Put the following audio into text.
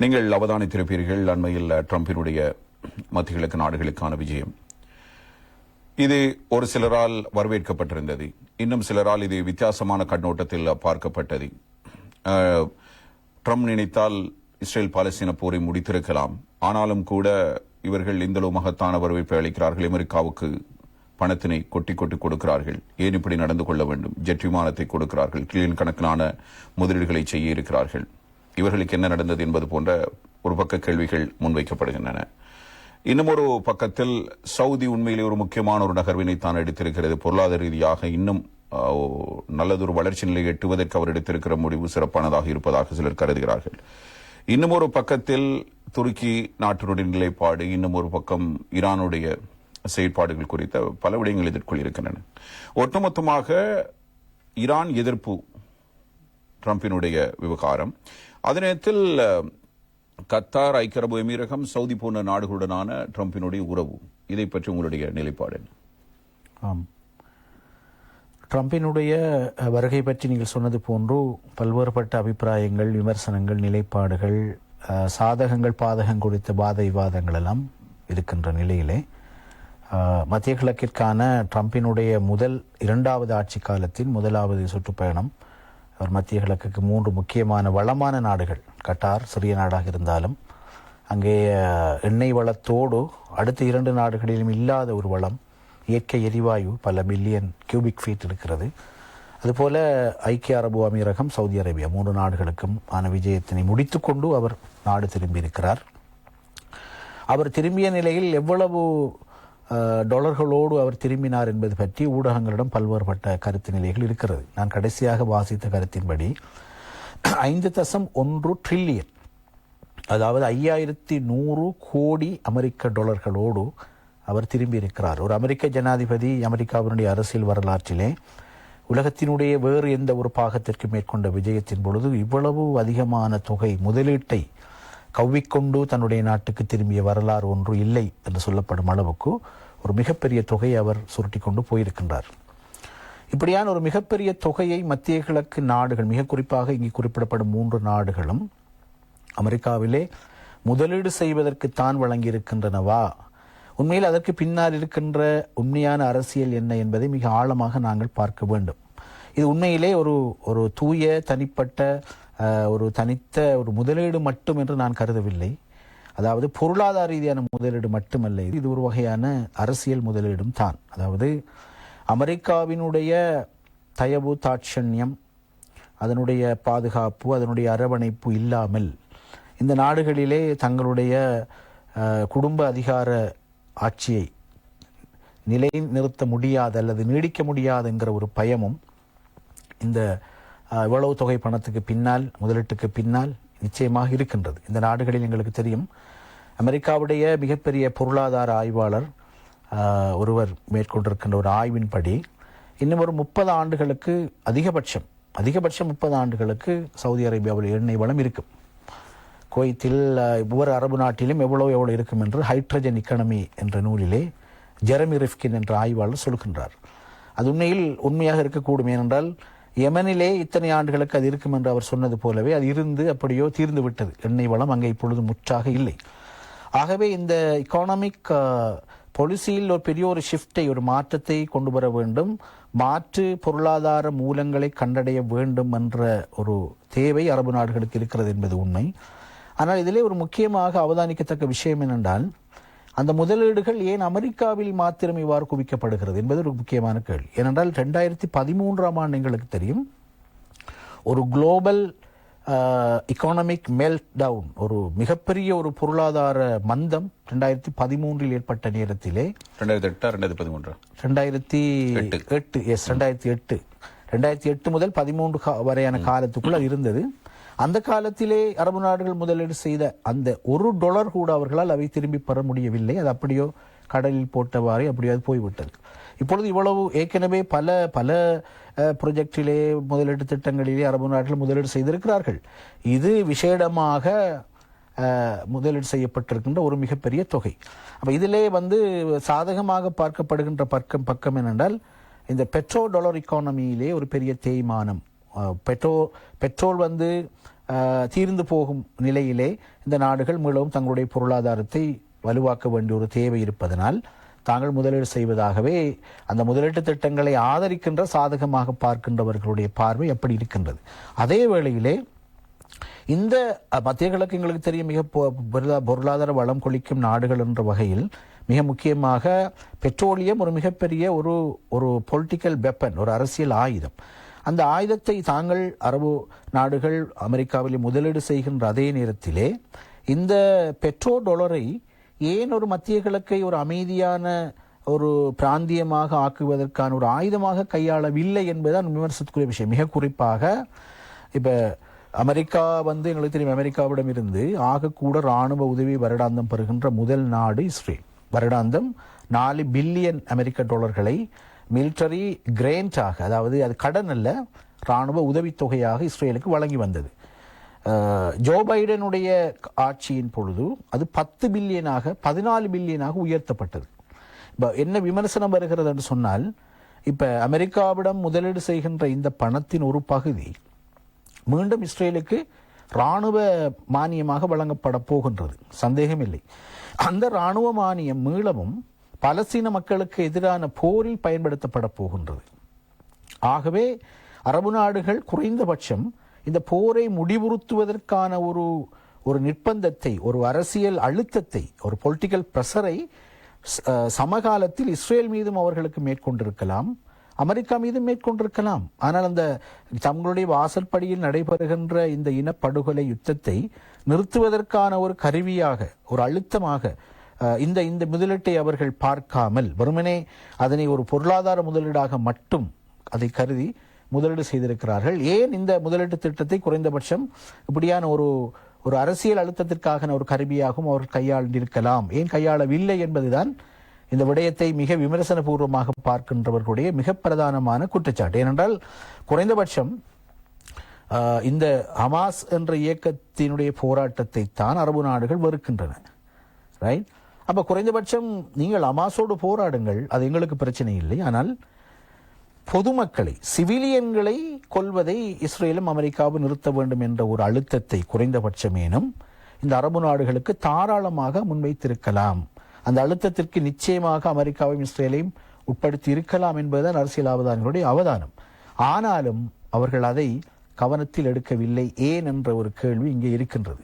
நீங்கள் அவதானித்திருப்பீர்கள். அண்மையில் ட்ரம்பினுடைய மத்திய கிழக்கு நாடுகளுக்கான விஜயம். இது ஒரு சிலரால் வரவேற்கப்பட்டிருந்தது. இன்னும் சிலரால் இது வித்தியாசமான கண்ணோட்டத்தில் பார்க்கப்பட்டது. ட்ரம்ப் நினைத்தால் இஸ்ரேல் பாலஸ்தீன போரை முடித்திருக்கலாம். ஆனாலும் கூட இவர்கள் இந்தளவு மகத்தான வரவேற்பை அளிக்கிறார்கள். அமெரிக்காவுக்கு பணத்தினை கொட்டி கொட்டி கொடுக்கிறார்கள். ஏன் இப்படி நடந்து கொள்ள வேண்டும்? ஜெட் விமானத்தை கொடுக்கிறார்கள். கிளியன் கணக்கிலான முதலீடுகளை செய்ய இருக்கிறார்கள். இவர்களுக்கு என்ன நடந்தது என்பது போன்ற ஒரு பக்க கேள்விகள் முன்வைக்கப்படுகின்றன. இன்னும் ஒரு பக்கத்தில் சவுதி உண்மையிலே ஒரு முக்கியமான ஒரு நகர்வினை தான் எடுத்திருக்கிறது. பொருளாதார ரீதியாக இன்னும் நல்லதொரு வளர்ச்சி நிலையை எட்டுவதற்கு அவர் எடுத்திருக்கிற முடிவு சிறப்பானதாக இருப்பதாக சிலர் கருதுகிறார்கள். இன்னும் ஒரு பக்கத்தில் துருக்கி நாட்டினுடைய நிலைப்பாடு இன்னும் ஒரு பக்கம் ஈரானுடைய செயற்பாடுகள் குறித்த பல விடயங்கள் எதிர்கொள்ளிருக்கின்றன ஒட்டுமொத்தமாக ஈரான் எதிர்ப்பு ட்ரம்பினுடைய விவகாரம் அதே நேரத்தில் கத்தார் ஐக்கிய அரபு எமீரகம் சவுதி போன்ற நாடுகளுடனான ட்ரம்பினுடைய உறவு. இதை பற்றி உங்களுடைய நிலைப்பாடு என்ன? ஆம். ட்ரம்பினுடைய வருகை பற்றி நீங்கள் சொன்னது போன்று பல்வேறுபட்ட அபிப்பிராயங்கள் விமர்சனங்கள் நிலைப்பாடுகள் சாதகங்கள் பாதகம் குறித்த வாத விவாதங்கள் எல்லாம் இருக்கின்ற நிலையிலே மத்திய கிழக்கிற்கான ட்ரம்பினுடைய முதல் இரண்டாவது ஆட்சி காலத்தின் முதலாவது சுற்றுப்பயணம் அவர் மத்திய கிழக்குக்கு மூன்று முக்கியமான வளமான நாடுகள். கட்டார் சிறிய நாடாக இருந்தாலும் அங்கே எண்ணெய் வளத்தோடு அடுத்த இரண்டு நாடுகளிலும் இல்லாத ஒரு வளம் இயற்கை எரிவாயு பல மில்லியன் கியூபிக் ஃபீட் இருக்கிறது. அதுபோல ஐக்கிய அரபு அமீரகம் சவுதி அரேபியா மூன்று நாடுகளுக்கும் ஆன விஜயத்தினை முடித்துக்கொண்டு அவர் நாடு திரும்பியிருக்கிறார். அவர் திரும்பிய நிலையில் எவ்வளவு டாலர்களோடு அவர் திரும்பினார் என்பது பற்றி ஊடகங்களிடம் பல்வேறுபட்ட கருத்து நிலைகள் இருக்கிறது. நான் கடைசியாக வாசித்த கருத்தின்படி ஐந்து தசம் ஒன்று ட்ரில்லியன் அதாவது ஐயாயிரத்தி நூறு கோடி அமெரிக்க டாலர்களோடு அவர் திரும்பியிருக்கிறார். ஒரு அமெரிக்க ஜனாதிபதி அமெரிக்காவினுடைய அரசியல் வரலாற்றிலே உலகத்தினுடைய வேறு எந்த ஒரு பாகத்திற்கு மேற்கொண்ட விஜயத்தின் பொழுது இவ்வளவு அதிகமான தொகை முதலீட்டை கவ்விக்கொண்டு தன்னுடைய நாட்டுக்கு திரும்பிய வரலாறு ஒன்று இல்லை என்று சொல்லப்படும் அளவுக்கு ஒரு மிகப்பெரிய தொகையை அவர் சுருட்டி கொண்டு போயிருக்கின்றார். இப்படியான ஒரு மிகப்பெரிய தொகையை மத்திய கிழக்கு நாடுகள் மிக குறிப்பாக இங்கு குறிப்பிடப்படும் மூன்று நாடுகளும் அமெரிக்காவிலே முதலீடு செய்வதற்கு தான் வழங்கியிருக்கின்றனவா? உண்மையில் அதற்கு பின்னால் இருக்கின்ற உண்மையான அரசியல் என்ன என்பதை மிக ஆழமாக நாங்கள் பார்க்க வேண்டும். இது உண்மையிலே ஒரு ஒரு தூய தனிப்பட்ட ஒரு தனித்த ஒரு முதலீடு மட்டும் என்று நான் கருதவில்லை. அதாவது பொருளாதார ரீதியான முதலீடு மட்டுமல்ல இது ஒரு வகையான அரசியல் முதலீடும் தான். அதாவது அமெரிக்காவினுடைய தயவு தாட்சண்யம் அதனுடைய பாதுகாப்பு அதனுடைய அரவணைப்பு இல்லாமல் இந்த நாடுகளிலே தங்களுடைய குடும்ப அதிகார ஆட்சியை நிலைநிறுத்த முடியாது அல்லது நீடிக்க முடியாதுங்கிற ஒரு பயமும் இந்த இவ்வளவு தொகை பணத்துக்கு பின்னால் முதலீட்டுக்கு பின்னால் நிச்சயமாக இருக்கின்றது. இந்த நாடுகளில் எங்களுக்கு தெரியும். அமெரிக்காவுடைய மிகப்பெரிய பொருளாதார ஆய்வாளர் ஒருவர் மேற்கொண்டிருக்கின்ற ஒரு ஆய்வின்படி இன்னும் ஒரு முப்பது ஆண்டுகளுக்கு அதிகபட்சம் அதிகபட்சம் முப்பது ஆண்டுகளுக்கு சவுதி அரேபியாவில் எண்ணெய் வளம் இருக்கும். குவைத்தில் ஒவ்வொரு அரபு நாட்டிலும் எவ்வளோ எவ்வளோ இருக்கும் என்று ஹைட்ரஜன் இக்கனமி என்ற நூலிலே ஜெரமி ரிஃப்கின் என்ற ஆய்வாளர் சொல்கின்றார். அது உண்மையில் உண்மையாக இருக்கக்கூடும் ஏனென்றால் யமனிலே இத்தனை ஆண்டுகளுக்கு அது இருக்கும் என்று அவர் சொன்னது போலவே அது இருந்து அப்படியோ தீர்ந்து விட்டது. எண்ணெய் வளம் அங்கே இப்பொழுது முற்றாக இல்லை. ஆகவே இந்த இக்கானமிக் பாலிசியில் ஒரு பெரிய ஒரு ஷிஃப்டை ஒரு மாற்றத்தை கொண்டு வர வேண்டும். மாற்று பொருளாதார மூலங்களை கண்டடைய வேண்டும் என்ற ஒரு தேவை அரபு நாடுகளுக்கு இருக்கிறது என்பது உண்மை. ஆனால் இதிலே ஒரு முக்கியமாக அவதானிக்கத்தக்க விஷயம் என்னென்றால் அந்த முதலீடுகள் ஏன் அமெரிக்காவில் மாத்திரம் இவ்வாறு குவிக்கப்படுகிறது என்பது ஒரு முக்கியமான கேள்வி. ஏனென்றால் ரெண்டாயிரத்தி பதிமூன்றாம் ஆண்டு எங்களுக்கு தெரியும் ஒரு குளோபல் எக்கானமிக் மெல்ட் டவுன் ஒரு மிகப்பெரிய ஒரு பொருளாதார மந்தம் ரெண்டாயிரத்தி பதிமூன்றில் ஏற்பட்ட நேரத்திலே. ரெண்டாயிரத்தி எட்டா ரெண்டாயிரத்தி பதிமூன்றா? ரெண்டாயிரத்தி எட்டு எஸ் ரெண்டாயிரத்தி எட்டு. ரெண்டாயிரத்தி எட்டு முதல் பதிமூன்று வரையான காலத்துக்குள் அது இருந்தது. அந்த காலத்திலே அரபு நாடுகள் முதலீடு செய்த அந்த ஒரு டொலர் கூட அவர்களால் அவை திரும்பி பெற முடியவில்லை. அது அப்படியோ கடலில் போட்டவாறே அப்படியோ அது போய்விட்டது. இப்பொழுது இவ்வளவு ஏற்கனவே பல பல ப்ரொஜெக்டிலே முதலீட்டு திட்டங்களிலே அரபு நாடுகள் முதலீடு செய்திருக்கிறார்கள். இது விசேடமாக முதலீடு செய்யப்பட்டிருக்கின்ற ஒரு மிகப்பெரிய தொகை. அப்போ இதிலே வந்து சாதகமாக பார்க்கப்படுகின்ற பக்கம் பக்கம் என்னென்றால் இந்த பெட்ரோ டாலர் இக்கானமியிலே ஒரு பெரிய தேய்மானம் பெட்ரோ பெட்ரோல் வந்து தீர்ந்து போகும் நிலையிலே இந்த நாடுகள் மீளவும் தங்களுடைய பொருளாதாரத்தை வலுவாக்க வேண்டிய ஒரு தேவை இருப்பதனால் தாங்கள் முதலீடு செய்வதாகவே அந்த முதலீட்டு திட்டங்களை ஆதரிக்கின்ற சாதகமாக பார்க்கின்றவர்களுடைய பார்வை எப்படி இருக்கின்றது. அதே வேளையிலே இந்த மத்திய கிழக்கு எங்களுக்கு தெரியும் மிக பொருளாதார வளம் கொளிக்கும் நாடுகள் என்ற வகையில் மிக முக்கியமாக பெட்ரோலியம் ஒரு மிகப்பெரிய ஒரு ஒரு பொலிட்டிக்கல் வெப்பன் ஒரு அரசியல் ஆயுதம். அந்த ஆயுதத்தை தாங்கள் அரபு நாடுகள் அமெரிக்காவில் முதலீடு செய்கின்ற அதே நேரத்திலே இந்த பெட்ரோ டொலரை ஏன் ஒரு மத்திய கிழக்கை ஒரு அமைதியான ஒரு பிராந்தியமாக ஆக்குவதற்கான ஒரு ஆயுதமாக கையாளவில்லை என்பதுதான் விமர்சனத்துக்குரிய விஷயம். மிக குறிப்பாக இப்போ அமெரிக்கா வந்து எங்களுக்கு தெரியும் அமெரிக்காவிடம் இருந்து ஆகக்கூட ராணுவ உதவி வருடாந்தம் பெறுகின்ற முதல் நாடு இஸ்ரேல். வருடாந்தம் நாலு பில்லியன் அமெரிக்க டாலர்களை மிலிட்டரி கிரேண்டாக அதாவது அது கடன் அல்ல ராணுவ உதவித்தொகையாக இஸ்ரேலுக்கு வழங்கி வந்தது. ஜோ பைடனுடைய ஆட்சியின் பொழுது அது பத்து பில்லியனாக பதினாலு பில்லியனாக உயர்த்தப்பட்டது. இப்போ என்ன விமர்சனம் வருகிறது என்று சொன்னால் இப்போ அமெரிக்காவிடம் முதலீடு செய்கின்ற இந்த பணத்தின் ஒரு பகுதி மீண்டும் இஸ்ரேலுக்கு ராணுவ மானியமாக வழங்கப்பட போகின்றது. சந்தேகமில்லை. அந்த ராணுவ மானியம் மீளவும் பலஸ்தீன மக்களுக்கு எதிரான போரில் பயன்படுத்தப்பட போகின்றது. ஆகவே அரபு நாடுகள் குறைந்தபட்சம் இந்த போரை முடிவுறுத்துவதற்கான ஒரு ஒரு நிர்பந்தத்தை ஒரு அரசியல் அழுத்தத்தை ஒரு பொலிட்டிக்கல் பிரஷரை சமகாலத்தில் இஸ்ரேல் மீதும் அவர்களுக்கு மேற்கொண்டிருக்கலாம். அமெரிக்கா மீதும் மேற்கொண்டிருக்கலாம். ஆனால் அந்த தங்களுடைய வாசற்படியில் நடைபெறுகின்ற இந்த இனப்படுகொலை யுத்தத்தை நிறுத்துவதற்கான ஒரு கருவியாக ஒரு அழுத்தமாக இந்த இந்த முதலீட்டை அவர்கள் பார்க்காமல் வெறுமனே அதனை ஒரு பொருளாதார முதலீடாக மட்டும் அதை கருதி முதலீடு செய்திருக்கிறார்கள். ஏன் இந்த முதலீட்டு திட்டத்தை குறைந்தபட்சம் இப்படியான ஒரு ஒரு அரசியல் அழுத்தத்திற்கான ஒரு கருவியாகவும் அவர்கள் கையாண்டிருக்கலாம் ஏன் கையாளவில்லை என்பதுதான் இந்த விடயத்தை மிக விமர்சனபூர்வமாக பார்க்கின்றவர்களுடைய மிக பிரதானமான குற்றச்சாட்டு. ஏனென்றால் குறைந்தபட்சம் இந்த ஹமாஸ் என்ற இயக்கத்தினுடைய போராட்டத்தை தான் அரபு நாடுகள் வெறுக்கின்றன. ரைட் அப்போ குறைந்தபட்சம் நீங்கள் அமாஸோடு போராடுங்கள். அது எங்களுக்கு பிரச்சனை இல்லை. ஆனால் பொதுமக்களை சிவிலியன்களை கொல்வதை இஸ்ரேலும் அமெரிக்காவும் நிறுத்த வேண்டும் என்ற ஒரு அழுத்தத்தை குறைந்தபட்சமேனும் இந்த அரபு நாடுகளுக்கு தாராளமாக முன்வைத்திருக்கலாம். அந்த அழுத்தத்திற்கு நிச்சயமாக அமெரிக்காவையும் இஸ்ரேலையும் உட்படுத்தி இருக்கலாம் என்பதுதான் அரசியல் அவதானிகளுடைய அவதானம். ஆனாலும் அவர்கள் அதை கவனத்தில் எடுக்கவில்லை. ஏன் என்ற ஒரு கேள்வி இங்கே இருக்கின்றது.